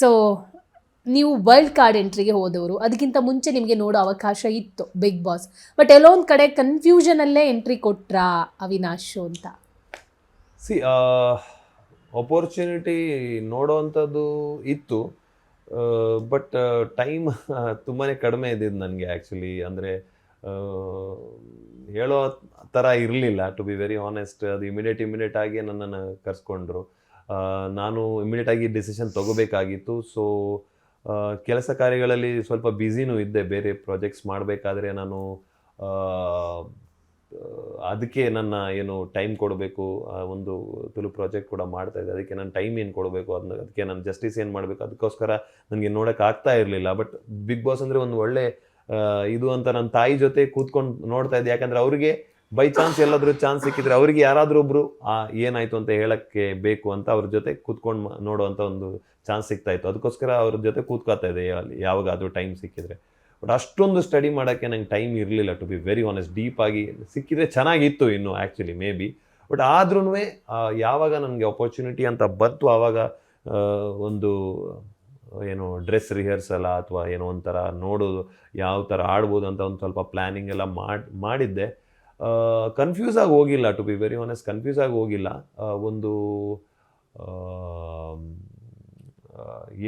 So ನೀವು world card ಎಂಟ್ರಿಗೆ ಹೋದವರು, ಅದಕ್ಕಿಂತ ಮುಂಚೆ ನಿಮಗೆ ನೋಡೋ ಅವಕಾಶ ಇತ್ತು ಬಿಗ್ ಬಾಸ್ ಬಟ್ ಎಲ್ಲೋ ಒಂದು ಕಡೆ ಕನ್ಫ್ಯೂಷನಲ್ಲೇ ಎಂಟ್ರಿ ಕೊಟ್ರಾ ಅವಿನಾಶ್ ಅಂತ? ಸಿ ಅಪೋರ್ಚುನಿಟಿ ನೋಡೋವಂಥದ್ದು ಇತ್ತು ಬಟ್ ಟೈಮ್ ತುಂಬಾ ಕಡಿಮೆ ಇದ್ದಿದ್ದು ನನಗೆ ಆ್ಯಕ್ಚುಲಿ ಅಂದರೆ ಹೇಳೋ ಥರ ಇರಲಿಲ್ಲ ಟು ಬಿ ವೆರಿ ಆನೆಸ್ಟ್ ಅದು ಇಮಿಡಿಯೇಟ್ ಇಮಿಡಿಯೇಟ್ ಆಗಿ ನನ್ನನ್ನು ಕರೆಸ್ಕೊಂಡ್ರು. ನಾನು ಇಮಿಡಿಯೇಟ್ ಆಗಿ ಡಿಸಿಷನ್ ತಗೋಬೇಕಾಗಿತ್ತು. ಸೊ ಕೆಲಸ ಕಾರ್ಯಗಳಲ್ಲಿ ಸ್ವಲ್ಪ ಬ್ಯುಸಿನೂ ಇದ್ದೆ. ಬೇರೆ ಪ್ರಾಜೆಕ್ಟ್ಸ್ ಮಾಡಬೇಕಾದ್ರೆ ನಾನು ಅದಕ್ಕೆ ನನ್ನ ಏನು ಟೈಮ್ ಕೊಡಬೇಕು ಒಂದು ತುಲು ಪ್ರಾಜೆಕ್ಟ್ ಕೂಡ ಮಾಡ್ತಾ ಇದ್ದೆ. ಅದಕ್ಕೆ ನಾನು ಟೈಮ್ ಏನು ಕೊಡಬೇಕು ಅದನ್ನ ಅದಕ್ಕೆ ನಾನು ಜಸ್ಟಿಸ್ ಏನು ಮಾಡಬೇಕು, ಅದಕ್ಕೋಸ್ಕರ ನನಗೆ ನೋಡೋಕೆ ಆಗ್ತಾ ಇರಲಿಲ್ಲ. ಬಟ್ ಬಿಗ್ ಬಾಸ್ ಅಂದರೆ ಒಂದು ಒಳ್ಳೆ ಇದು ಅಂತ ನನ್ನ ತಾಯಿ ಜೊತೆ ಕೂತ್ಕೊಂಡು ನೋಡ್ತಾ ಇದ್ದೆ. ಯಾಕಂದರೆ ಅವ್ರಿಗೆ ಬೈ ಚಾನ್ಸ್ ಎಲ್ಲಾದರೂ ಚಾನ್ಸ್ ಸಿಕ್ಕಿದ್ರೆ ಅವ್ರಿಗೆ ಯಾರಾದ್ರೂ ಒಬ್ರು, ಆ, ಏನಾಯ್ತು ಅಂತ ಹೇಳಕ್ಕೆ ಬೇಕು ಅಂತ ಅವ್ರ ಜೊತೆ ಕೂತ್ಕೊಂಡು ನೋಡುವಂತ ಒಂದು ಚಾನ್ಸ್ ಸಿಗ್ತಾ ಇತ್ತು. ಅದಕ್ಕೋಸ್ಕರ ಅವ್ರ ಜೊತೆ ಕೂತ್ಕೋತಾ ಇದೆ ಯಾವಾಗಾದ್ರೂ ಟೈಮ್ ಸಿಕ್ಕಿದ್ರೆ. ಬಟ್ ಅಷ್ಟೊಂದು ಸ್ಟಡಿ ಮಾಡೋಕ್ಕೆ ನಂಗೆ ಟೈಮ್ ಇರಲಿಲ್ಲ to be very honest deep ಆಗಿ ಸಿಕ್ಕಿದ್ರೆ ಚೆನ್ನಾಗಿತ್ತು ಇನ್ನು ಆ್ಯಕ್ಚುಲಿ ಮೇ ಬಿ ಬಟ್ ಆದ್ರೂ ಯಾವಾಗ ನನಗೆ ಅಪರ್ಚುನಿಟಿ ಅಂತ ಬಂತು, ಆವಾಗ ಒಂದು, ಏನು ಡ್ರೆಸ್ ರಿಹರ್ಸಲ ಅಥವಾ ಏನೋ ಒಂಥರ ನೋಡೋದು ಯಾವ ಥರ ಆಡ್ಬೋದು ಅಂತ ಒಂದು ಸ್ವಲ್ಪ ಪ್ಲ್ಯಾನಿಂಗ್ ಎಲ್ಲ ಮಾಡಿ, ಮಾಡಿದ್ದೆ. ಕನ್ಫ್ಯೂಸ್ ಆಗಿ ಹೋಗಿಲ್ಲ to be very honest confuse ಆಗಿ ಹೋಗಿಲ್ಲ. ಒಂದು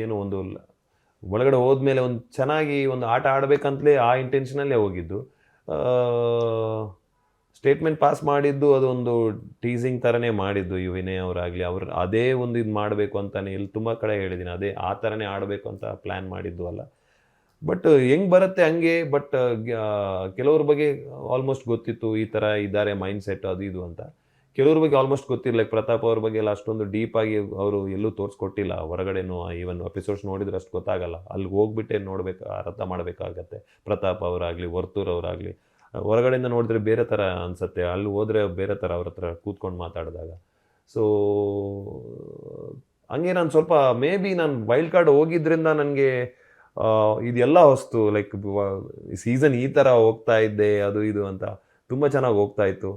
ಏನು ಒಂದು ಒಳಗಡೆ ಹೋದ್ಮೇಲೆ ಒಂದು ಚೆನ್ನಾಗಿ ಒಂದು ಆಟ ಆಡಬೇಕಂತಲೇ ಆ ಇಂಟೆನ್ಷನಲ್ಲೇ ಹೋಗಿದ್ದು. ಸ್ಟೇಟ್ಮೆಂಟ್ ಪಾಸ್ ಮಾಡಿದ್ದು ಅದೊಂದು ಟೀಸಿಂಗ್ ಥರನೇ ಮಾಡಿದ್ದು ಈ ವಿನಯ್ ಅವರಾಗಲಿ. ಅವ್ರು ಅದೇ ಒಂದು ಇದು ಮಾಡಬೇಕು ಅಂತಲೇ ಇಲ್ಲಿ ತುಂಬ ಕಡೆ ಹೇಳಿದ್ದೀನಿ ಅದೇ ಆ ಥರನೇ ಆಡಬೇಕು ಅಂತ ಪ್ಲ್ಯಾನ್ ಮಾಡಿದ್ದು ಅಲ್ಲ. ಬಟ್ ಹೆಂಗ್ ಬರುತ್ತೆ ಹಂಗೆ? ಬಟ್ ಕೆಲವ್ರ ಬಗ್ಗೆ ಆಲ್ಮೋಸ್ಟ್ ಗೊತ್ತಿತ್ತು ಈ ಥರ ಇದ್ದಾರೆ ಮೈಂಡ್ ಸೆಟ್ ಅದು ಇದು ಅಂತ. ಕೆಲವ್ರ ಬಗ್ಗೆ ಆಲ್ಮೋಸ್ಟ್ ಗೊತ್ತಿಲ್ಲ ಲೈಕ್ ಪ್ರತಾಪ್ ಅವ್ರ ಬಗ್ಗೆ ಎಲ್ಲ ಅಷ್ಟೊಂದು ಡೀಪ್ ಆಗಿ ಅವರು ಎಲ್ಲೂ ತೋರಿಸ್ಕೊಟ್ಟಿಲ್ಲ. ಹೊರಗಡೆನೂ ಈವನ್ ಎಪಿಸೋಡ್ಸ್ ನೋಡಿದ್ರೆ ಅಷ್ಟು ಗೊತ್ತಾಗಲ್ಲ. ಅಲ್ಲಿ ಹೋಗ್ಬಿಟ್ಟೆ ನೋಡ್ಬೇಕು ಅರ್ಥ ಮಾಡಬೇಕಾಗತ್ತೆ. ಪ್ರತಾಪ್ ಅವರಾಗಲಿ, ವರ್ತೂರ್ ಅವರಾಗಲಿ. ಹೊರಗಡೆಯಿಂದ ನೋಡಿದ್ರೆ ಬೇರೆ ಥರ ಅನ್ಸುತ್ತೆ. ಅಲ್ಲಿ ಹೋದ್ರೆ ಬೇರೆ ಥರ ಅವ್ರ ಹತ್ರ ಕೂತ್ಕೊಂಡು ಮಾತಾಡಿದಾಗ. ಸೊ ಹಂಗೆ ನಾನು ಸ್ವಲ್ಪ ಮೇ ಬಿ ನಾನು ವೈಲ್ಡ್ ಕಾರ್ಡ್ ಹೋಗಿದ್ರಿಂದ ನನಗೆ ಇದೆಲ್ಲ ವಸ್ತು ಲೈಕ್ ಸೀಸನ್ ಈ ಥರ ಹೋಗ್ತಾ ಇದ್ದೆ ಅದು ಇದು ಅಂತ ತುಂಬ ಚೆನ್ನಾಗಿ ಹೋಗ್ತಾ ಇತ್ತು.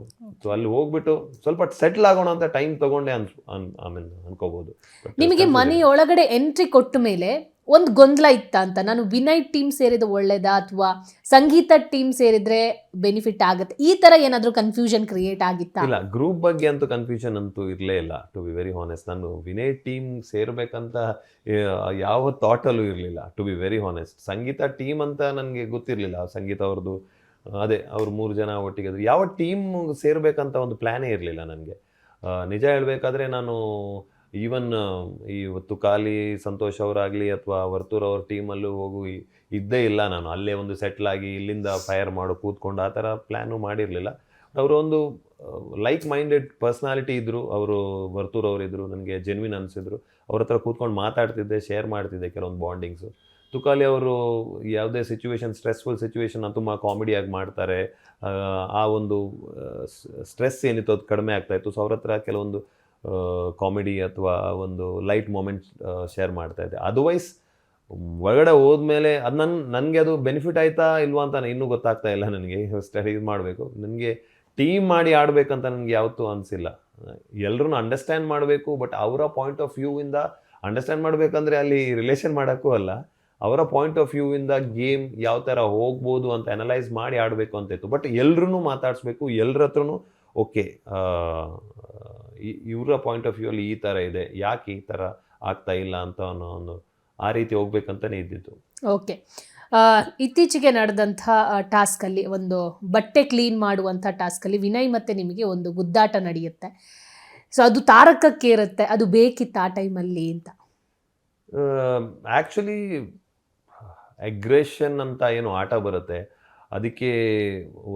ಸೊ ಅಲ್ಲಿ ಹೋಗ್ಬಿಟ್ಟು ಸ್ವಲ್ಪ ಸೆಟ್ಲ್ ಆಗೋಣ ಅಂತ ಟೈಮ್ ತಗೊಂಡೆ ಅನ್ ಆಮೇಲೆ ಅನ್ಕೋಬಹುದು ನಿಮಗೆ ಮನೆ ಒಳಗಡೆ ಎಂಟ್ರಿ ಕೊಟ್ಟ ಮೇಲೆ ಒಂದು ಗೊಂದಲ ಇತ್ತ ಅಂತ. ನಾನು ವಿನಯ್ ಟೀಮ್ ಸೇರಿದ ಒಳ್ಳೇದಾ ಅಥವಾ ಸಂಗೀತ ಟೀಮ್ ಸೇರಿದ್ರೆ ಬೆನಿಫಿಟ್ ಆಗುತ್ತೆ? ಈ ತರ ಏನಾದರೂ ಕನ್ಫ್ಯೂಷನ್ ಕ್ರಿಯೇಟ್ ಆಗಿತ್ತಾ? ಇಲ್ಲ ಗ್ರೂಪ್ ಬಗ್ಗೆ ಅಂತೂ ಕನ್ಫ್ಯೂಷನ್ ಅಂತೂ ಇರಲೇ ಇಲ್ಲ ಟು ಬಿ ವೆರಿ ಹಾನೆಸ್ಟ್ ನಾನು ವಿನಯ್ ಟೀಮ್ ಸೇರ್ಬೇಕಂತ ಯಾವ ಥಾಟಲ್ಲೂ ಇರಲಿಲ್ಲ to be very honest Sangeetha team ಅಂತ ನನಗೆ ಗೊತ್ತಿರಲಿಲ್ಲ. ಸಂಗೀತ ಅವ್ರದ್ದು ಅದೇ, ಅವ್ರು ಮೂರು ಜನ ಒಟ್ಟಿಗೆ. ಯಾವ ಟೀಮ್ ಸೇರ್ಬೇಕಂತ ಒಂದು ಪ್ಲ್ಯಾನೇ ಇರಲಿಲ್ಲ ನನಗೆ. ನಿಜ ಹೇಳಬೇಕಾದ್ರೆ ನಾನು ಈವನ್ ಇವತ್ತು ಖಾಲಿ ಸಂತೋಷ್ ಅವರಾಗಲಿ ಅಥವಾ ವರ್ತೂರ್ ಅವ್ರ ಟೀಮಲ್ಲೂ ಹೋಗು ಇದ್ದೇ ಇಲ್ಲ ನಾನು. ಅಲ್ಲೇ ಒಂದು ಸೆಟ್ಲ್ ಆಗಿ ಇಲ್ಲಿಂದ ಫೈರ್ ಮಾಡು, ಕೂತ್ಕೊಂಡು ಆ ಥರ ಪ್ಲ್ಯಾನು ಮಾಡಿರಲಿಲ್ಲ. ಅವರು ಒಂದು ಲೈಕ್ ಮೈಂಡೆಡ್ ಪರ್ಸ್ನಾಲಿಟಿ ಇದ್ದರು ಅವರು ವರ್ತೂರ್ ಅವರು ಇದ್ದರು ನನಗೆ ಜೆನ್ವಿನ್ ಅನಿಸಿದ್ರು. ಅವ್ರ ಹತ್ರ ಕೂತ್ಕೊಂಡು ಮಾತಾಡ್ತಿದ್ದೆ ಶೇರ್ ಮಾಡ್ತಿದ್ದೆ ಕೆಲವೊಂದು ಬಾಂಡಿಂಗ್ಸು ತುಕಾಲಿ ಅವರು ಯಾವುದೇ ಸಿಚುವೇಶನ್ ಸ್ಟ್ರೆಸ್ಫುಲ್ ಸಿಚುವೇಶನ್ ತುಂಬ ಕಾಮಿಡಿಯಾಗಿ ಮಾಡ್ತಾರೆ. ಆ ಒಂದು ಸ್ಟ್ರೆಸ್ ಏನಿತ್ತು ಅದು ಕಡಿಮೆ ಆಗ್ತಾಯಿತ್ತು ಸೊ ಅವ್ರ ಹತ್ರ ಕೆಲವೊಂದು ಕಾಮಿಡಿ ಅಥವಾ ಒಂದು ಲೈಟ್ ಮೂಮೆಂಟ್ ಶೇರ್ ಮಾಡ್ತಾ ಇದ್ದೆ. ಅದರ್ವೈಸ್ ಒಳಗಡೆ ಹೋದ್ಮೇಲೆ ಅದು ನನ್ನ ನನಗೆ ಅದು ಬೆನಿಫಿಟ್ ಆಯ್ತಾ ಇಲ್ವಾ ಅಂತ ಇನ್ನೂ ಗೊತ್ತಾಗ್ತಾ ಇಲ್ಲ ನನಗೆ. ಸ್ಟಡಿ ಮಾಡಬೇಕು. ನನಗೆ ಟೀಮ್ ಮಾಡಿ ಆಡಬೇಕಂತ ನನಗೆ ಯಾವತ್ತೂ ಅನಿಸಿಲ್ಲ. ಎಲ್ಲರೂ ಅಂಡರ್ಸ್ಟ್ಯಾಂಡ್ ಮಾಡಬೇಕು ಬಟ್ ಅವರ ಪಾಯಿಂಟ್ ಆಫ್ ವ್ಯೂವಿಂದ ಅಂಡರ್ಸ್ಟ್ಯಾಂಡ್ ಮಾಡಬೇಕಂದ್ರೆ ಅಲ್ಲಿ ರಿಲೇಷನ್ ಮಾಡೋಕ್ಕೂ ಅಲ್ಲ. ಅವರ ಪಾಯಿಂಟ್ ಆಫ್ ವ್ಯೂವಿಂದ ಗೇಮ್ ಯಾವ ಥರ ಹೋಗ್ಬೋದು ಅಂತ ಅನಲೈಸ್ ಮಾಡಿ ಆಡಬೇಕು ಅಂತ ಇತ್ತು. ಬಟ್ ಎಲ್ಲರೂ ಮಾತಾಡಿಸ್ಬೇಕು ಎಲ್ಲರ ಹತ್ರನೂ ಓಕೆ ಇವರ ಪಾಯಿಂಟ್ ಆಫ್ ವ್ಯೂ ಅಲ್ಲಿ ಈ ಥರ ಇದೆ. ಯಾಕೆ ಈ ಥರ ಆಗ್ತಾ ಇಲ್ಲ ಅಂತ ಅನ್ನೋ ಒಂದು ಆ ರೀತಿ ಹೋಗ್ಬೇಕಂತಲೇ ಇದ್ದಿತ್ತು ಓಕೆ ಇತ್ತೀಚೆಗೆ ನಡೆದಂಥ ಟಾಸ್ಕಲ್ಲಿ ಒಂದು ಬಟ್ಟೆ ಕ್ಲೀನ್ ಮಾಡುವಂಥ ಟಾಸ್ಕಲ್ಲಿ ವಿನಯ್ ಮತ್ತು ನಿಮಗೆ ಒಂದು ಗುದ್ದಾಟ ನಡೆಯುತ್ತೆ. ಸೊ ಅದು ತಾರಕಕ್ಕೆ ಇರುತ್ತೆ. ಅದು ಬೇಕಿತ್ತು ಆ ಟೈಮಲ್ಲಿ ಅಂತ. ಆ್ಯಕ್ಚುಲಿ ಅಗ್ರೆಷನ್ ಅಂತ ಏನು ಆಟ ಬರುತ್ತೆ. ಅದಕ್ಕೆ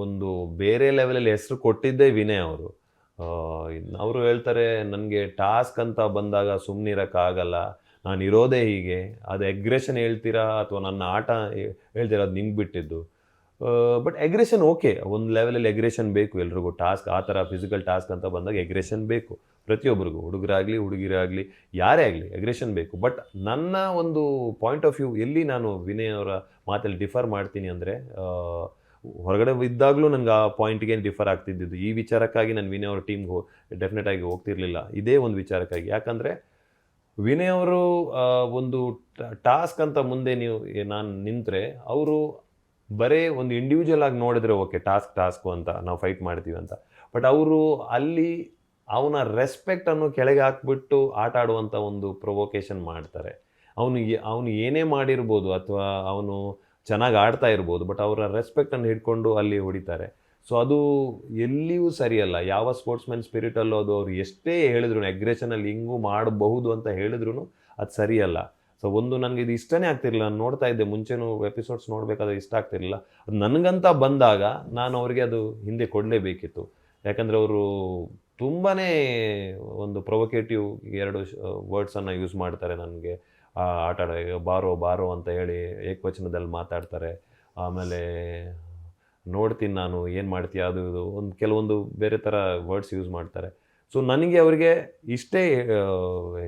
ಒಂದು ಬೇರೆ ಲೆವೆಲಲ್ಲಿ ಹೆಸರು ಕೊಟ್ಟಿದ್ದೇ ವಿನಯ್ ಅವರು. ಅವರು ಹೇಳ್ತಾರೆ, ನನಗೆ ಟಾಸ್ಕ್ ಅಂತ ಬಂದಾಗ ಸುಮ್ಮನಿರೋಕ್ಕಾಗಲ್ಲ ನಾನು ಇರೋದೇ ಹೀಗೆ. ಅದು ಎಗ್ರೆಷನ್ ಹೇಳ್ತೀರಾ? ಅಥವಾ ನನ್ನ ಆಟ ಹೇಳ್ತೀರಾ? ಅದು ನಿಮ್ಗೆ ಬಿಟ್ಟಿದ್ದು. ಬಟ್ ಎಗ್ರೆಷನ್ ಓಕೆ ಒಂದು ಲೆವೆಲಲ್ಲಿ ಎಗ್ರೆಷನ್ ಬೇಕು ಎಲ್ರಿಗೂ. ಟಾಸ್ಕ್, ಆ ಥರ ಫಿಸಿಕಲ್ ಟಾಸ್ಕ್ ಅಂತ ಬಂದಾಗ ಎಗ್ರೆಷನ್ ಬೇಕು. ಪ್ರತಿಯೊಬ್ಬರಿಗೂ ಹುಡುಗರಾಗಲಿ, ಹುಡುಗಿರಾಗಲಿ, ಯಾರೇ ಆಗಲಿ ಎಗ್ರೆಷನ್ ಬೇಕು. ಬಟ್ ನನ್ನ ಒಂದು ಪಾಯಿಂಟ್ ಆಫ್ ವ್ಯೂ ಎಲ್ಲಿ ನಾನು ವಿನಯ್ ಅವರ ಮಾತಲ್ಲಿ ಡಿಫರ್ ಮಾಡ್ತೀನಿ ಅಂದರೆ ಹೊರಗಡೆ ಇದ್ದಾಗಲೂ ನನಗೆ ಆ ಪಾಯಿಂಟ್ಗೆ ಡಿಫರ್ ಆಗ್ತಿದ್ದಿದ್ದು. ಈ ವಿಚಾರಕ್ಕಾಗಿ ನಾನು ವಿನಯ್ ಅವ್ರ ಟೀಮ್ಗೆ ಡೆಫಿನೆಟ್ ಆಗಿ ಹೋಗ್ತಿರ್ಲಿಲ್ಲ. ಇದೇ ಒಂದು ವಿಚಾರಕ್ಕಾಗಿ. ಯಾಕಂದರೆ ವಿನಯ್ ಅವರು ಒಂದು ಟಾಸ್ಕ್ ಅಂತ ಮುಂದೆ ನೀವು ನಾನು ನಿಂತರೆ, ಅವರು ಬರೇ ಒಂದು ಇಂಡಿವಿಜುವಲ್ ಆಗಿ ನೋಡಿದ್ರೆ ಓಕೆ ಟಾಸ್ಕ್ ಟಾಸ್ಕು ಅಂತ, ನಾವು ಫೈಟ್ ಮಾಡ್ತೀವಿ ಅಂತ. ಬಟ್ ಅವರು ಅಲ್ಲಿ ಅವನ ರೆಸ್ಪೆಕ್ಟ್ ಅನ್ನು ಕೆಳಗೆ ಹಾಕ್ಬಿಟ್ಟು ಆಟ ಆಡುವಂಥ ಒಂದು ಪ್ರೊವೊಕೇಶನ್ ಮಾಡ್ತಾರೆ. ಅವನು ಅವನು ಏನೇ ಮಾಡಿರ್ಬೋದು ಅಥವಾ ಅವನು ಚೆನ್ನಾಗಿ ಆಡ್ತಾ ಇರ್ಬೋದು ಬಟ್ ಅವರ ರೆಸ್ಪೆಕ್ಟನ್ನು ಹಿಡ್ಕೊಂಡು ಅಲ್ಲಿ ಹೊಡಿತಾರೆ. ಸೊ ಅದು ಎಲ್ಲಿಯೂ ಸರಿಯಲ್ಲ. ಯಾವ ಸ್ಪೋರ್ಟ್ಸ್ಮನ್ ಸ್ಪಿರಿಟಲ್ಲೂ ಅದು ಅವ್ರು ಎಷ್ಟೇ ಹೇಳಿದ್ರು ಎಗ್ರೆಷನಲ್ಲಿ ಹಿಂಗೂ ಮಾಡಬಹುದು ಅಂತ ಹೇಳಿದ್ರು ಅದು ಸರಿಯಲ್ಲ. ಸೊ ಒಂದು ನನಗೆ ಇದು ಇಷ್ಟನೇ ಆಗ್ತಿರಲಿಲ್ಲ. ನಾನು ನೋಡ್ತಾ ಇದ್ದೆ, ಮುಂಚೆನೂ ಎಪಿಸೋಡ್ಸ್ ನೋಡಬೇಕಾದ್ರೆ ಇಷ್ಟ ಆಗ್ತಿರಲಿಲ್ಲ. ಅದು ನನಗಂತ ಬಂದಾಗ ನಾನು ಅವರಿಗೆ ಅದು ಹಿಂದೆ ಕೊಡಲೇಬೇಕಿತ್ತು ಯಾಕಂದರೆ ಅವರು ತುಂಬಾ ಒಂದು ಪ್ರೊವೊಕೇಟಿವ್ ಎರಡು ವರ್ಡ್ಸನ್ನು ಯೂಸ್ ಮಾಡ್ತಾರೆ ನನಗೆ. ಆಟ ಬಾರೋ ಬಾರೋ ಅಂತ ಹೇಳಿ ಏಕವಚನದಲ್ಲಿ ಮಾತಾಡ್ತಾರೆ. ಆಮೇಲೆ ನೋಡ್ತೀನಿ ನಾನು, ಏನು ಮಾಡ್ತೀಯ, ಅದು, ಇದು ಒಂದು ಕೆಲವೊಂದು ಬೇರೆ ಥರ ವರ್ಡ್ಸ್ ಯೂಸ್ ಮಾಡ್ತಾರೆ. ಸೊ ನನಗೆ ಅವರಿಗೆ ಇಷ್ಟೇ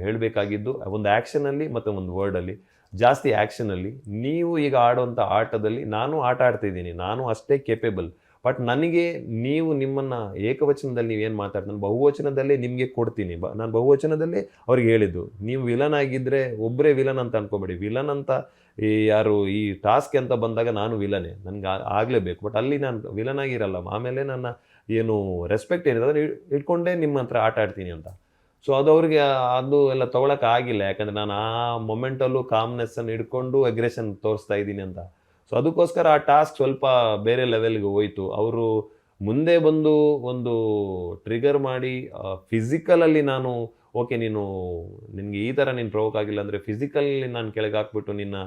ಹೇಳಬೇಕಾಗಿದ್ದು ಒಂದು ಆ್ಯಕ್ಷನಲ್ಲಿ ಮತ್ತು ಒಂದು ವರ್ಡಲ್ಲಿ ಜಾಸ್ತಿ ಆ್ಯಕ್ಷನಲ್ಲಿ ನೀವು ಈಗ ಆಡೋವಂಥ ಆಟದಲ್ಲಿ ನಾನು ಆಟ ಆಡ್ತಿದ್ದೀನಿ, ನಾನು ಅಷ್ಟೇ ಕೇಪೇಬಲ್ ಬಟ್ ನನಗೆ ನೀವು ನಿಮ್ಮನ್ನು ಏಕವಚನದಲ್ಲಿ ನೀವು ಏನು ಮಾತಾಡ್ತೀನಿ ನಾನು ಬಹುವಚನದಲ್ಲೇ ನಿಮಗೆ ಕೊಡ್ತೀನಿ. ಬ, ನಾನು ಬಹುವಚನದಲ್ಲೇ ಅವ್ರಿಗೆ ಹೇಳಿದ್ದು. ನೀವು ವಿಲನ್ ಆಗಿದ್ದರೆ ಒಬ್ಬರೇ ವಿಲನ್ ಅಂತ ಅನ್ಕೋಬೇಡಿ. ವಿಲನ್ ಅಂತ ಈ ಯಾರು ಈ ಟಾಸ್ಕ್ ಅಂತ ಬಂದಾಗ ನಾನು ವಿಲನೇ ನನಗೆ ಆಗಲೇಬೇಕು. ಬಟ್ ಅಲ್ಲಿ ನಾನು ವಿಲನ್ ಆಗಿರಲ್ಲ. ಆಮೇಲೆ ನನ್ನ ಏನು ರೆಸ್ಪೆಕ್ಟ್ ಏನಿದೆ ಅದನ್ನು ಇಟ್ಕೊಂಡೇ ನಿಮ್ಮ ಹತ್ರ ಆಟ ಆಡ್ತೀನಿ ಅಂತ. ಸೊ ಅದು ಅವ್ರಿಗೆ, ಅದು ಎಲ್ಲ ತೊಗೊಳಕ್ಕೆ ಆಗಿಲ್ಲ. ಯಾಕಂದರೆ ನಾನು ಆ ಮೊಮೆಂಟಲ್ಲೂ ಕಾಮ್ನೆಸ್ಸನ್ನು ಹಿಡ್ಕೊಂಡು ಅಗ್ರೆಷನ್ ತೋರಿಸ್ತಾ ಇದ್ದೀನಿ ಅಂತ. ಸೊ ಅದಕ್ಕೋಸ್ಕರ ಆ ಟಾಸ್ಕ್ ಸ್ವಲ್ಪ ಬೇರೆ ಲೆವೆಲ್ಗೆ ಹೋಯಿತು. ಅವರು ಮುಂದೆ ಬಂದು ಒಂದು ಟ್ರಿಗರ್ ಮಾಡಿ ಫಿಸಿಕಲಲ್ಲಿ ನಾನು ಓಕೆ ನೀನು, ನಿನಗೆ ಈ ಥರ ನೀನು ಪ್ರವೋಕ್ ಆಗಿಲ್ಲ ಅಂದರೆ ಫಿಸಿಕಲ್ಲಿ ನಾನು ಕೆಳಗೆ ಹಾಕ್ಬಿಟ್ಟು ನಿನ್ನ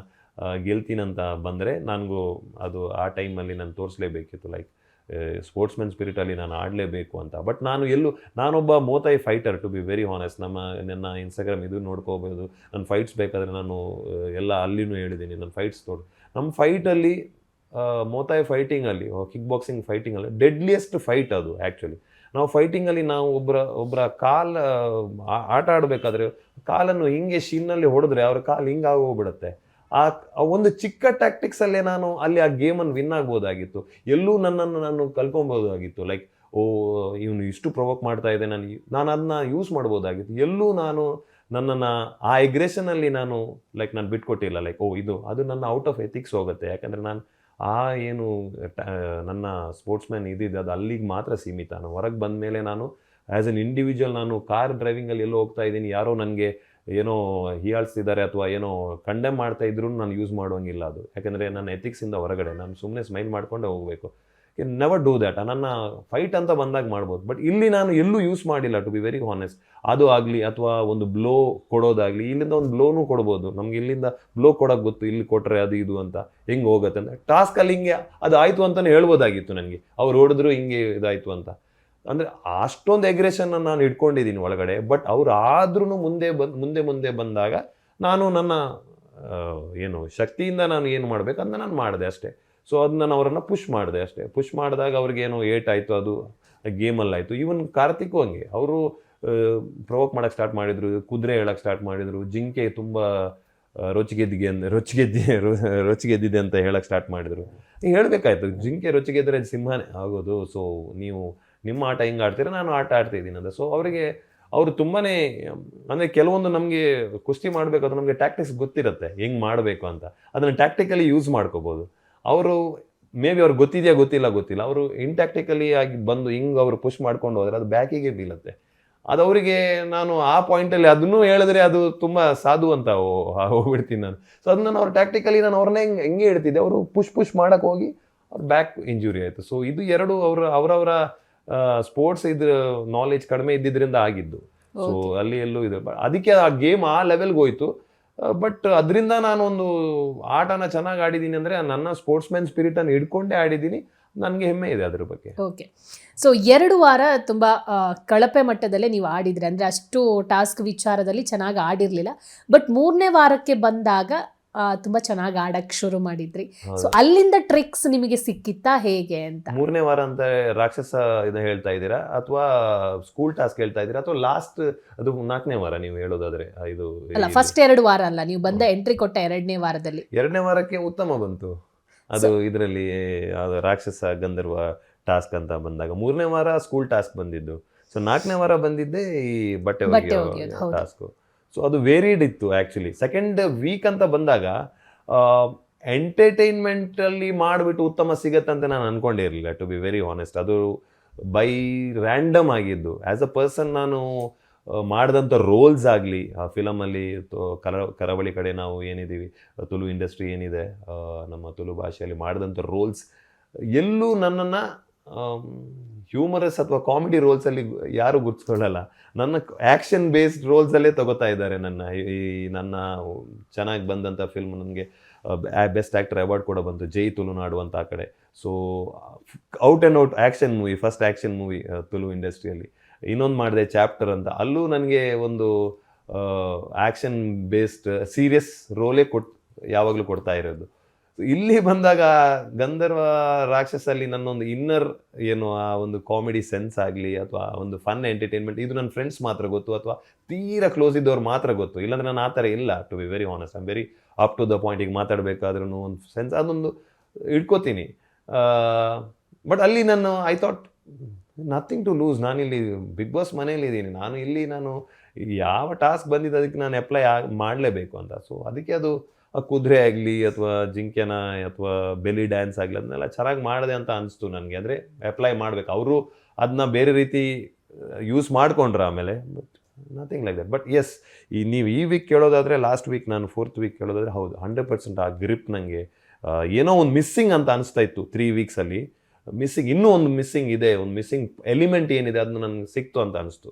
ಗೆಲ್ತೀನಂತ ಬಂದರೆ, ನನಗೂ ಅದು ಆ ಟೈಮಲ್ಲಿ ನಾನು ತೋರಿಸ್ಲೇಬೇಕಿತ್ತು ಲೈಕ್ ಸ್ಪೋರ್ಟ್ಸ್ಮನ್ ಸ್ಪಿರಿಟಲ್ಲಿ ನಾನು ಆಡಲೇಬೇಕು ಅಂತ. ಬಟ್ ನಾನು ಎಲ್ಲೂ, ನಾನೊಬ್ಬ muay thai fighter, to be very honest. ನಮ್ಮ, ನನ್ನ ಇನ್ಸ್ಟಾಗ್ರಾಮ್ ಇದು ನೋಡ್ಕೋಬೋದು. ನನ್ನ ಫೈಟ್ಸ್ ಬೇಕಾದರೆ ನಾನು ಎಲ್ಲ ಅಲ್ಲಿನೂ ಹೇಳಿದ್ದೀನಿ. ನನ್ನ ಫೈಟ್ಸ್ ತೋಡು. ನಮ್ಮ ಫೈಟಲ್ಲಿ ಮೋತಾಯ್ ಫೈಟಿಂಗಲ್ಲಿ ಕಿಕ್ ಬಾಕ್ಸಿಂಗ್ ಫೈಟಿಂಗಲ್ಲಿ ಡೆಡ್ಲಿಯೆಸ್ಟ್ ಫೈಟ್ ಅದು ಆ್ಯಕ್ಚುಲಿ ನಾವು ಫೈಟಿಂಗಲ್ಲಿ ನಾವು ಒಬ್ಬರ ಒಬ್ಬರ ಕಾಲ್ ಆಟ ಆಡಬೇಕಾದ್ರೆ ಕಾಲನ್ನು ಹಿಂಗೆ ಶಿನ್ನಲ್ಲಿ ಹೊಡೆದ್ರೆ ಅವ್ರ ಕಾಲು ಹಿಂಗೆ ಆಗೋಗ್ಬಿಡುತ್ತೆ ಆ ಒಂದು ಚಿಕ್ಕ ಟ್ಯಾಕ್ಟಿಕ್ಸಲ್ಲೇ ನಾನು ಅಲ್ಲಿ ಆ ಗೇಮನ್ನು ವಿನ್ ಆಗ್ಬೋದಾಗಿತ್ತು. ಎಲ್ಲೂ ನನ್ನನ್ನು ನಾನು ಕಲ್ಕೊಬೋದಾಗಿತ್ತು ಲೈಕ್ ಓ, ಇವನು ಇಷ್ಟು ಪ್ರೊವೋಕ್ ಮಾಡ್ತಾ ಇದೆ ನಾನು ನಾನು ಅದನ್ನ ಯೂಸ್ ಮಾಡ್ಬೋದಾಗಿತ್ತು. ಎಲ್ಲೂ ನಾನು ನನ್ನನ್ನು, ಆ ಎಗ್ರೆಷನಲ್ಲಿ ನಾನು ಲೈಕ್ ನಾನು ಬಿಟ್ಕೊಟ್ಟಿಲ್ಲ. ಲೈಕ್ ಓ, ಇದು, ಅದು ನನ್ನ ಔಟ್ ಆಫ್ ಎಥಿಕ್ಸ್ ಹೋಗುತ್ತೆ. ಯಾಕಂದರೆ ನಾನು ಆ ಏನು ನನ್ನ ಸ್ಪೋರ್ಟ್ಸ್ಮ್ಯಾನ್ ಇದಿದೆ ಅದು ಅಲ್ಲಿಗೆ ಮಾತ್ರ ಸೀಮಿತ. ನಾನು ಹೊರಗೆ ಬಂದ ಮೇಲೆ ನಾನು ಆ್ಯಸ್ ಎನ್ ಇಂಡಿವಿಜುವಲ್ ನಾನು ಕಾರ್ ಡ್ರೈವಿಂಗಲ್ಲಿ ಎಲ್ಲೋ ಹೋಗ್ತಾ ಇದ್ದೀನಿ. ಯಾರೋ ನನಗೆ ಏನೋ ಹೀಯಾಳಿಸ್ತಿದ್ದಾರೆ ಅಥವಾ ಏನೋ ಕಂಡೆಮ್ ಮಾಡ್ತಾ ಇದ್ರು ನಾನು ಯೂಸ್ ಮಾಡೋಂಗಿಲ್ಲ ಅದು. ಯಾಕಂದರೆ ನನ್ನ ಎಥಿಕ್ಸಿಂದ ಹೊರಗಡೆ, ನಾನು ಸುಮ್ಮನೆ ಸ್ಮೈಲ್ ಮಾಡ್ಕೊಂಡೇ ಹೋಗಬೇಕು. ನೆವರ್ ಡೂ ದ್ಯಾಟ್ ನನ್ನ ಫೈಟ್ ಅಂತ ಬಂದಾಗ ಮಾಡ್ಬೋದು. ಬಟ್ ಇಲ್ಲಿ ನಾನು ಎಲ್ಲೂ ಯೂಸ್ ಮಾಡಿಲ್ಲ ಟು ಬಿ ವೆರಿ ಹಾನೆಸ್ಟ್ ಅದು ಆಗಲಿ ಅಥವಾ ಒಂದು ಬ್ಲೋ ಕೊಡೋದಾಗಲಿ, ಇಲ್ಲಿಂದ ಒಂದು ಬ್ಲೋನು ಕೊಡ್ಬೋದು. ನಮ್ಗೆ ಇಲ್ಲಿಂದ ಬ್ಲೋ ಕೊಡೋಕೆ ಗೊತ್ತು, ಇಲ್ಲಿ ಕೊಟ್ಟರೆ ಅದು ಇದು ಅಂತ ಹೆಂಗೆ ಹೋಗುತ್ತೆ ಅಂದರೆ ಟಾಸ್ಕಲ್ಲಿ ಹಿಂಗೆ ಅದು ಆಯಿತು ಅಂತಲೇ ಹೇಳ್ಬೋದಾಗಿತ್ತು ನನಗೆ. ಅವ್ರು ಹೊಡೆದ್ರು ಹಿಂಗೆ ಇದಾಯಿತು ಅಂತ. ಅಂದರೆ ಅಷ್ಟೊಂದು ಎಗ್ರೆಷನ್ನ ನಾನು ಇಟ್ಕೊಂಡಿದ್ದೀನಿ ಒಳಗಡೆ ಬಟ್ ಅವ್ರು ಆದ್ರೂ ಮುಂದೆ ಬಂದು, ಮುಂದೆ ಮುಂದೆ ಬಂದಾಗ ನಾನು ನನ್ನ ಏನು ಶಕ್ತಿಯಿಂದ ನಾನು ಏನು ಮಾಡಬೇಕು ಅದನ್ನ ನಾನು ಮಾಡಿದೆ ಅಷ್ಟೇ. ಸೊ ಅದನ್ನ ನಾನು ಅವರನ್ನು ಪುಷ್ ಮಾಡಿದೆ ಅಷ್ಟೇ. ಪುಷ್ ಮಾಡಿದಾಗ ಅವ್ರಿಗೇನೋ ಏಟ್ ಆಯಿತು, ಅದು ಗೇಮಲ್ಲಾಯಿತು ಈವನ್ ಕಾರ್ತಿಕ್ ಹಂಗೆ ಅವರು ಪ್ರವೋಕ್ ಮಾಡೋಕ್ಕೆ ಸ್ಟಾರ್ಟ್ ಮಾಡಿದರು, ಕುದುರೆ ಹೇಳೋಕೆ ಸ್ಟಾರ್ಟ್ ಮಾಡಿದರು, ಜಿಂಕೆ ತುಂಬ ರೊಚ್ಚಿಗೆದ್ದಿಗೆ ಅಂದ, ರೊಚ್ಚಿಗೆದ್ದಿ ರೊಚ್ಚಿಗೆದ್ದಿದೆ ಅಂತ ಹೇಳೋಕೆ ಸ್ಟಾರ್ಟ್ ಮಾಡಿದರು. ಹೇಳಬೇಕಾಯ್ತು, ಜಿಂಕೆ ರೊಚ್ಚಿಗೆದ್ದರೆ ಅದು ಸಿಂಹನೇ ಆಗೋದು ಸೊ ನೀವು ನಿಮ್ಮ ಆಟ ಹಿಂಗೆ ಆಡ್ತೀರಾ, ನಾನು ಆಟ ಆಡ್ತಾ ಇದ್ದೀನಿ ಅಂತ. ಸೊ ಅವರಿಗೆ, ಅವರು ತುಂಬಾ ಅಂದರೆ ಕೆಲವೊಂದು ನಮಗೆ ಕುಸ್ತಿ ಅದು ನಮಗೆ ಟ್ಯಾಕ್ಟಿಕ್ಸ್ ಗೊತ್ತಿರುತ್ತೆ, ಹೆಂಗೆ ಮಾಡಬೇಕು ಅಂತ. ಅದನ್ನು ಟ್ಯಾಕ್ಟಿಕಲಿ ಯೂಸ್ ಮಾಡ್ಕೋಬೋದು. ಅವರು ಮೇ ಬಿ ಅವ್ರಿಗೆ ಗೊತ್ತಿದೆಯಾ, ಗೊತ್ತಿಲ್ಲ ಗೊತ್ತಿಲ್ಲ. ಅವರು ಇಂಟ್ಯಾಕ್ಟಿಕಲಿ ಆಗಿ ಬಂದು ಹಿಂಗೆ ಅವರು ಪುಷ್ ಮಾಡ್ಕೊಂಡು ಹೋದರೆ ಅದು ಬ್ಯಾಕಿಗೆ ಬೀಳುತ್ತೆ. ಅದು ಅವರಿಗೆ ನಾನು ಆ ಪಾಯಿಂಟಲ್ಲಿ ಅದನ್ನೂ ಹೇಳಿದ್ರೆ ಅದು ತುಂಬ ಸಾಧು ಅಂತ ಹೋಗ್ಬಿಡ್ತೀನಿ ನಾನು. ಸೊ ಅದನ್ನ ನಾನು ಅವ್ರು ಟ್ಯಾಕ್ಟಿಕಲಿ ನಾನು ಅವ್ರನ್ನೇ ಹೆಂಗೆ ಹೆಂಗೆ ಇಡ್ತಿದ್ದೆ ಅವರು ಪುಷ್ ಪುಷ್ ಮಾಡೋಕ್ಕೋಗಿ ಅವ್ರ ಬ್ಯಾಕ್ ಇಂಜುರಿ ಆಯಿತು. ಸೊ ಇದು ಎರಡು ಅವರ, ಅವರವರ ಸ್ಪೋರ್ಟ್ಸ್ ಇದ್ರ ನಾಲೆಜ್ ಕಡಿಮೆ ಇದ್ದಿದ್ರಿಂದ ಆಗಿದ್ದು. ಸೊ ಅಲ್ಲಿ ಎಲ್ಲೂ ಇದೆ ಅದಕ್ಕೆ ಆ ಗೇಮ್ ಆ ಲೆವೆಲ್ಗೆ ಹೋಯ್ತು. ಬಟ್ ಅದರಿಂದ ನಾನು ಒಂದು ಆಟನ ಚೆನ್ನಾಗಿ ಆಡಿದ್ದೀನಿ ಅಂದರೆ ನನ್ನ ಸ್ಪೋರ್ಟ್ಸ್ ಮ್ಯಾನ್ ಸ್ಪಿರಿಟನ್ನು ಹಿಡ್ಕೊಂಡೇ ಆಡಿದ್ದೀನಿ ನನಗೆ ಹೆಮ್ಮೆ ಇದೆ ಅದ್ರ ಬಗ್ಗೆ. ಓಕೆ ಸೊ ಎರಡು ವಾರ ತುಂಬ ಕಳಪೆ ಮಟ್ಟದಲ್ಲೇ ನೀವು ಆಡಿದ್ರಿ. ಅಂದರೆ ಅಷ್ಟು ಟಾಸ್ಕ್ ವಿಚಾರದಲ್ಲಿ ಚೆನ್ನಾಗಿ ಆಡಿರಲಿಲ್ಲ. ಬಟ್ ಮೂರನೇ ವಾರಕ್ಕೆ ಬಂದಾಗ ತುಂಬ ಚೆನ್ನಾಗಿ ಆಡಕ್ ಶುರು ಮಾಡಿದ್ರಿ. ಸೊ ಅಲ್ಲಿಂದ ಟ್ರಿಕ್ಸ್ ನಿಮಗೆ ಸಿಕ್ಕಿತ್ತಾ ಹೇಗೆ ಅಂತ? ಮೂರನೇ ವಾರ ಅಂತ ರಾಕ್ಷಸ ಇದು ಹೇಳ್ತಾ ಇದ್ದೀರಾ? ಅಥವಾ ಸ್ಕೂಲ್ ಟಾಸ್ಕ್ ಹೇಳ್ತಾ ಇದ್ದೀರಾ? ಅಥವಾ ಲಾಸ್ಟ್ ಅದು ನಾಲ್ಕನೇ ವಾರ ನೀವು ಹೇಳೋದಾದ್ರೆ ಇದು ಅಲ್ಲ ಫಸ್ಟ್ ಎರಡು ವಾರ ಅಲ್ಲ ನೀವು ಬಂದ ಎಂಟ್ರಿ ಕೊಟ್ಟ ಎರಡನೇ ವಾರದಲ್ಲಿ. ಎರಡನೇ ವಾರಕ್ಕೆ ಉತ್ತಮ ಬಂತು. ಅದು ಇದರಲ್ಲಿ ರಾಕ್ಷಸ ಗಂಧರ್ವ ಟಾಸ್ಕ್ ಅಂತ ಬಂದಾಗ ಮೂರನೇ ವಾರ ಸ್ಕೂಲ್ ಟಾಸ್ಕ್ ಬಂದಿದ್ದು. ಸೊ ನಾಲ್ಕನೇ ವಾರ ಬಂದಿದ್ದೆ ಈ ಬಟ್ಟೆ ಒಗೆಯೋ ಟಾಸ್ಕ್ ಸೊ ಅದು ವೇರಿಡ್ ಇತ್ತು ಆ್ಯಕ್ಚುಲಿ ಸೆಕೆಂಡ್ ವೀಕ್ ಅಂತ ಬಂದಾಗ ಎಂಟರ್ಟೈನ್ಮೆಂಟಲ್ಲಿ ಮಾಡಿಬಿಟ್ಟು ಉತ್ತಮ ಸಿಗತ್ತೆ ಅಂತ ನಾನು ಅಂದ್ಕೊಂಡಿರಲಿಲ್ಲ ಟು ಬಿ ವೆರಿ ಹಾನೆಸ್ಟ್ ಅದು ಬೈ ರ್ಯಾಂಡಮ್ ಆಗಿದ್ದು. ಆ್ಯಸ್ ಅ ಪರ್ಸನ್ ನಾನು ಮಾಡಿದಂಥ ರೋಲ್ಸ್ ಆಗಲಿ, ಆ ಫಿಲಮಲ್ಲಿ ಕರ, ಕರಾವಳಿ ಕಡೆ ನಾವು ಏನಿದ್ದೀವಿ, ತುಳು ಇಂಡಸ್ಟ್ರಿ ಏನಿದೆ ನಮ್ಮ ತುಳು ಭಾಷೆಯಲ್ಲಿ ಮಾಡಿದಂಥ ರೋಲ್ಸ್ ಎಲ್ಲೂ ನನ್ನನ್ನು ಹ್ಯೂಮರಸ್ ಅಥವಾ ಕಾಮಿಡಿ ರೋಲ್ಸಲ್ಲಿ ಯಾರು ಗುರ್ತಿಸ್ಕೊಳ್ಳಲ್ಲ. ನನ್ನ ಆ್ಯಕ್ಷನ್ ಬೇಸ್ಡ್ ರೋಲ್ಸಲ್ಲೇ ತಗೋತಾ ಇದ್ದಾರೆ ನನ್ನ ಈ ನನ್ನ ಚೆನ್ನಾಗಿ ಬಂದಂಥ ಫಿಲ್ಮ್ ನನಗೆ ಬೆಸ್ಟ್ ಆ್ಯಕ್ಟರ್ ಅವಾರ್ಡ್ ಕೂಡ ಬಂತು. ಜೈ ತುಳುನಾಡು ಅಂತ ಆ ಕಡೆ. So out and out action movie first action movie Tulu ಇಂಡಸ್ಟ್ರಿಯಲ್ಲಿ ಇನ್ನೊಂದು ಮಾಡಿದೆ ಚಾಪ್ಟರ್ ಅಂತ. ಅಲ್ಲೂ ನನಗೆ ಒಂದು ಆ್ಯಕ್ಷನ್ ಬೇಸ್ಡ್ ಸೀರಿಯಸ್ ರೋಲೇ ಕೊಟ್, ಯಾವಾಗಲೂ ಕೊಡ್ತಾ ಇರೋದು. ಇಲ್ಲಿ ಬಂದಾಗ ಗಂಧರ್ವ ರಾಕ್ಷಸಲ್ಲಿ ನನ್ನೊಂದು ಇನ್ನರ್ ಏನು ಆ ಒಂದು ಕಾಮಿಡಿ ಸೆನ್ಸ್ ಆಗಲಿ ಅಥವಾ ಒಂದು ಫನ್ ಎಂಟರ್ಟೈನ್ಮೆಂಟ್ ಇದು ನನ್ನ ಫ್ರೆಂಡ್ಸ್ ಮಾತ್ರ ಗೊತ್ತು ಅಥವಾ ತೀರಾ ಕ್ಲೋಸ್ ಇದ್ದವ್ರು ಮಾತ್ರ ಗೊತ್ತು. ಇಲ್ಲಾಂದ್ರೆ ನಾನು ಆ ಥರ ಇಲ್ಲ to be very honest I'm very up to the point ಈಗ ಮಾತಾಡಬೇಕಾದ್ರೂ ಒಂದು ಸೆನ್ಸ್ ಅದೊಂದು ಇಟ್ಕೋತೀನಿ. ಬಟ್ ಅಲ್ಲಿ ನಾನು I thought nothing to lose ನಾನಿಲ್ಲಿ ಬಿಗ್ ಬಾಸ್ ಮನೇಲಿದ್ದೀನಿ ನಾನು ಇಲ್ಲಿ ನಾನು ಯಾವ ಟಾಸ್ಕ್ ಬಂದಿದ್ದು ಅದಕ್ಕೆ ನಾನು ಅಪ್ಲೈ ಮಾಡಲೇಬೇಕು ಅಂತ. ಸೊ ಅದಕ್ಕೆ ಅದು ಆ ಕುದುರೆ ಆಗಲಿ ಅಥವಾ ಜಿಂಕೆನ ಅಥವಾ ಬೆಲಿ ಡ್ಯಾನ್ಸ್ ಆಗಲಿ ಅದನ್ನೆಲ್ಲ ಚೆನ್ನಾಗಿ ಮಾಡಿದೆ ಅಂತ ಅನಿಸ್ತು ನನಗೆ. ಅಂದರೆ ಅಪ್ಲೈ ಮಾಡಬೇಕು. ಅವರು ಅದನ್ನ ಬೇರೆ ರೀತಿ ಯೂಸ್ ಮಾಡ್ಕೊಂಡ್ರು ಆಮೇಲೆ but nothing like that but yes ಈ ನೀವು ಈ ವೀಕ್ ಕೇಳೋದಾದರೆ ಲಾಸ್ಟ್ ವೀಕ್ ನಾನು ಫೋರ್ತ್ ವೀಕ್ ಕೇಳೋದಾದರೆ ಹೌದು ಹಂಡ್ರೆಡ್ ಪರ್ಸೆಂಟ್ ಆ ಗ್ರಿಪ್ ನನಗೆ ಏನೋ ಒಂದು ಮಿಸ್ಸಿಂಗ್ ಅಂತ ಅನಿಸ್ತಾ ಇತ್ತು ತ್ರೀ ವೀಕ್ಸಲ್ಲಿ ಮಿಸ್ಸಿಂಗ್ ಇನ್ನೂ ಒಂದು ಮಿಸ್ಸಿಂಗ್ ಇದೆ, ಒಂದು ಮಿಸ್ಸಿಂಗ್ ಎಲಿಮೆಂಟ್ ಏನಿದೆ ಅದನ್ನ ನನಗೆ ಸಿಕ್ತು ಅಂತ ಅನಿಸ್ತು.